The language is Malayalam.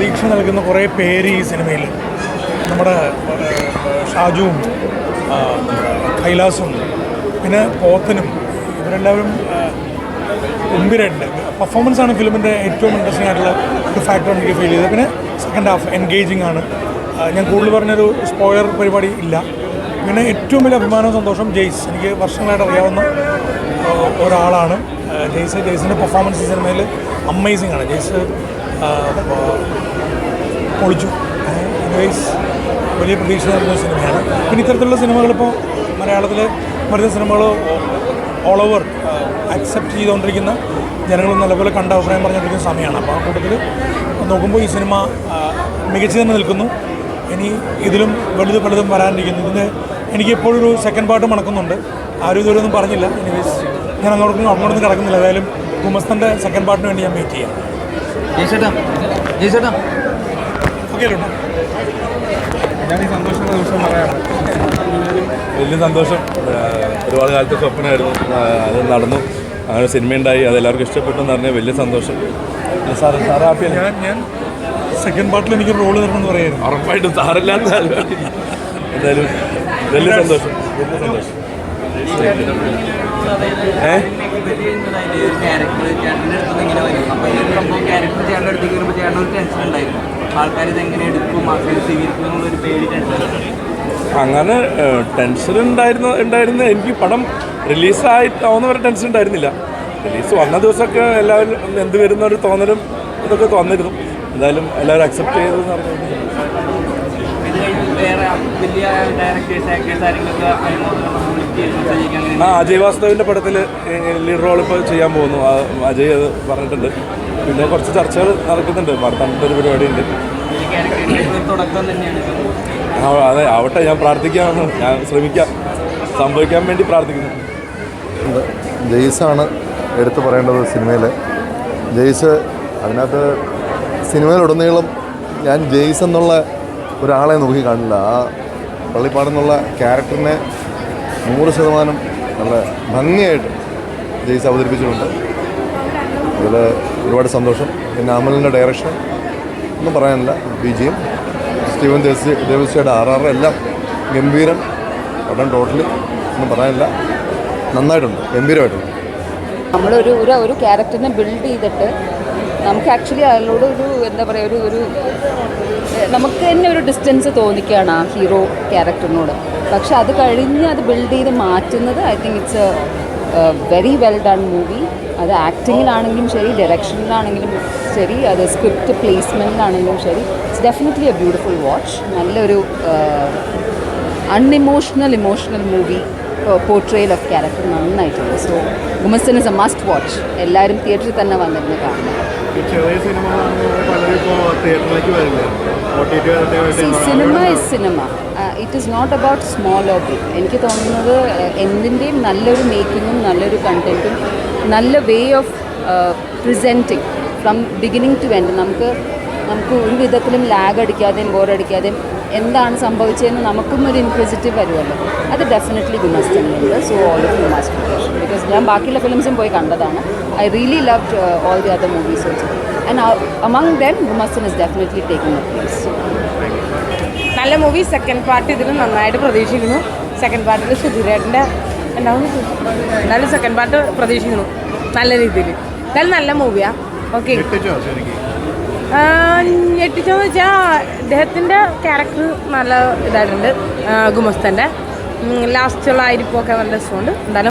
പ്രതീക്ഷ നൽകുന്ന കുറേ പേര് ഈ സിനിമയിൽ. നമ്മുടെ ഷാജുവും കൈലാസും പിന്നെ പോത്തനും ഇവരെല്ലാവരും ഗംഭീരമായിട്ടുണ്ട് പെർഫോമൻസ് ആണ് ഫിലിമിന്റെ ഏറ്റവും ഇൻട്രസ്റ്റിംഗ് ആയിട്ടുള്ള ഒരു ഫാക്ടർ എനിക്ക് ഫീൽ ചെയ്തത്. പിന്നെ സെക്കൻഡ് ഹാഫ് എൻഗേജിങ് ആണ്. ഞാൻ കൂടുതൽ പറഞ്ഞൊരു സ്പോയർ പരിപാടി ഇല്ല. പിന്നെ ഏറ്റവും വലിയ അഭിമാനവും സന്തോഷം ജെയ്സ്. എനിക്ക് വർഷങ്ങളായിട്ട് അറിയാവുന്ന ഒരാളാണ്. ജെയ്സ് ജെയ്സിന്റെ പെർഫോമൻസ് സിനിമയിൽ അമേസിംഗ് ആണ്. ജെയ്സ് പൊളിച്ചു. അതർവൈസ് വലിയ പ്രതീക്ഷ നൽകുന്ന സിനിമയാണ്. പിന്നെ ഇത്തരത്തിലുള്ള സിനിമകളിപ്പോൾ മലയാളത്തിൽ വരുന്ന സിനിമകൾ ഓൾ ഓവർ അക്സെപ്റ്റ് ചെയ്തുകൊണ്ടിരിക്കുന്ന ജനങ്ങൾ നല്ലപോലെ കണ്ട അഭിപ്രായം പറഞ്ഞുകൊണ്ടിരിക്കുന്ന സമയമാണ് അപ്പോൾ ആ കൂട്ടത്തിൽ നോക്കുമ്പോൾ ഈ സിനിമ മികച്ചു തന്നെ നിൽക്കുന്നു. ഇനി ഇതിലും വലുത് പലതും വരാനിരിക്കുന്നു. ഇതിന് എനിക്ക് എപ്പോഴും ഒരു സെക്കൻഡ് പാർട്ട് മണക്കുന്നുണ്ട്. ആരും ഇതുവരെ ഒന്നും പറഞ്ഞില്ല. എനിവേസ് ഞാൻ അങ്ങോട്ടും അങ്ങോട്ടൊന്നും കിടക്കുന്നില്ല. ഏതായാലും ഗുമസ്തന്റെ സെക്കൻഡ് പാർട്ടിന് വേണ്ടി ഞാൻ വെയിറ്റ് ചെയ്യാം. ഞാൻ ഈ സന്തോഷമുള്ള ദിവസം പറയാം. വലിയ സന്തോഷം. ഒരുപാട് കാലത്തെ സ്വപ്നമായിരുന്നു. അത് നടന്നു. അങ്ങനെ സിനിമയുണ്ടായി അത് എല്ലാവർക്കും ഇഷ്ടപ്പെട്ടു എന്ന് പറഞ്ഞാൽ വലിയ സന്തോഷം. സാർ സാർ ഹാപ്പിയല്ലേ ഞാൻ ഞാൻ സെക്കൻഡ് പാർട്ടിൽ എനിക്ക് റോൾ തരണമെന്ന് പറയുന്നത് പറയായിരുന്നു. ഉറപ്പായിട്ടും സാറില്ലാത്ത എന്തായാലും വലിയ സന്തോഷം. വലിയ സന്തോഷം. അങ്ങനെ ടെൻഷൻ ഉണ്ടായിരുന്നു ഉണ്ടായിരുന്ന എനിക്ക് പടം റിലീസായിട്ടാവുന്ന വരെ ടെൻഷൻ ഉണ്ടായിരുന്നില്ല. റിലീസ് വന്ന ദിവസമൊക്കെ എല്ലാവരും എന്ത് വരുന്ന ഒരു തോന്നലും ഇതൊക്കെ തോന്നിരുന്നു. എന്തായാലും എല്ലാവരും അക്സെപ്റ്റ് ചെയ്തെന്ന് പറഞ്ഞു വേറെ വലിയ ഡയറക്ടേഴ്സ് ആക്ടേഴ്സ് ആരെങ്കിലുമൊക്കെ അനുമോദനം വിളിച്ച് ആ അജയ് വാസ്തവിന്റെ പടത്തിൽ ലീഡ് റോൾ ഇപ്പോൾ ചെയ്യാൻ പോകുന്നു. അജയ് അത് പറഞ്ഞിട്ടുണ്ട്. പിന്നെ കുറച്ച് ചർച്ചകൾ നടക്കുന്നുണ്ട്. നടത്താനുള്ള ഒരു പരിപാടിയുണ്ട്. ഈ ക്യാരക്ടേഴ്സ് തുടക്കം തന്നെയാണ് ഇത്. ആ, അതെ ആവട്ടെ ഞാൻ പ്രാർത്ഥിക്കാമെന്ന് ഞാൻ ശ്രമിക്കാം. സംഭവിക്കാൻ വേണ്ടി പ്രാർത്ഥിക്കുന്നു. ഉണ്ട്. ജെയ്സാണ് എടുത്തു പറയേണ്ടത് സിനിമയിൽ ജെയ്സ് അതിനകത്ത് സിനിമയിലുടനീളം ഞാൻ ജെയ്സ് എന്നുള്ള ഒരാളെ നോക്കി കാണില്ല. ആ പള്ളിപ്പാടെന്നുള്ള ക്യാരക്ടറിനെ നൂറ് ശതമാനം നല്ല ഭംഗിയായിട്ട് ജെയ്സ് അവതരിപ്പിച്ചിട്ടുണ്ട്. അതിൽ ഒരുപാട് സന്തോഷം. പിന്നെ അമലിന്റെ ഡയറക്ഷൻ ഒന്നും പറയാനില്ല. ബി ജിയും സ്റ്റീവൻ ദേവസ് ദേവസ്യയുടെ ആർ ആർ എല്ലാം ഗംഭീരം. പടം ടോട്ടലി ഒന്നും പറയാനില്ല. നന്നായിട്ടുണ്ട്. ഗംഭീരമായിട്ടുണ്ട്. നമ്മളൊരു ഒരു ഒരു ക്യാരക്ടറിനെ ബിൽഡ് ചെയ്തിട്ട് നമുക്ക് ആക്ച്വലി അയാളോട് ഒരു എന്താ പറയുക ഒരു ഒരു നമുക്ക് തന്നെ ഒരു ഡിസ്റ്റൻസ് തോന്നിക്കുകയാണ് ആ ഹീറോ ക്യാരക്ടറിനോട് പക്ഷെ അത് കഴിഞ്ഞ് അത് ബിൽഡ് ചെയ്ത് മാറ്റുന്നത് I think it's a very well done movie അത് ആക്ടിങ്ങിലാണെങ്കിലും ശരി ഡയറക്ഷനിലാണെങ്കിലും ശരി അത് സ്ക്രിപ്റ്റ് പ്ലേസ്മെന്റിലാണെങ്കിലും ശരി. It's definitely a beautiful watch നല്ലൊരു unemotional emotional movie portrayal of character നന്നായിട്ടുണ്ട്. So Gumasthan is a must watch എല്ലാവരും തിയേറ്ററിൽ തന്നെ വന്നിരുന്ന് ചെറിയ സിനിമ പലരും ഇപ്പോൾ തിയേറ്ററിലേക്ക് ടി സിനിമ is cinema it is not about small or big എനിക്ക് തോന്നുന്നത് uh, എന്തിന്റെയും നല്ലൊരു മേക്കിങ്ങും നല്ലൊരു കണ്ടന്റും നല്ല way of presenting from beginning to end നമുക്ക് നമുക്ക് ഒരു വിധത്തിലും ലാഗ് അടിക്കാതെയും ബോറടിക്കാതെയും എന്താണ് സംഭവിച്ചതെന്ന് നമുക്കും ഒരു ഇൻക്വിസിറ്റീവ് വരുമല്ലോ. അത് definitely ഗുണസ്റ്റുണ്ട് so all of you must because ഞാൻ ബാക്കിയുള്ള ഫിലിംസും പോയി കണ്ടതാണ്. I really love all the other movies also and among them Gumasthan is definitely taking a place നല്ല മൂവി സെക്കൻഡ് പാർട്ട് ഇതിൽ നന്നായിട്ട് പ്രതീക്ഷിക്കുന്നു. സെക്കൻഡ് പാർട്ടിൽ സുധീരേട്ടന്റെ ഉണ്ടാവും എന്നാലും സെക്കൻഡ് പാർട്ട് പ്രതീക്ഷിക്കുന്നു. നല്ല രീതിയിൽ എന്തായാലും നല്ല മൂവിയാണ് ഓക്കെ ഞെട്ടിച്ചോന്ന് വെച്ചാൽ അദ്ദേഹത്തിന്റെ ക്യാരക്ടർ നല്ല ഇതായിട്ടുണ്ട്. ഗുമസ്തന്റെ ലാസ്റ്റുള്ള ആയിരിപ്പൊക്കെ നല്ല രസമുണ്ട്. എന്തായാലും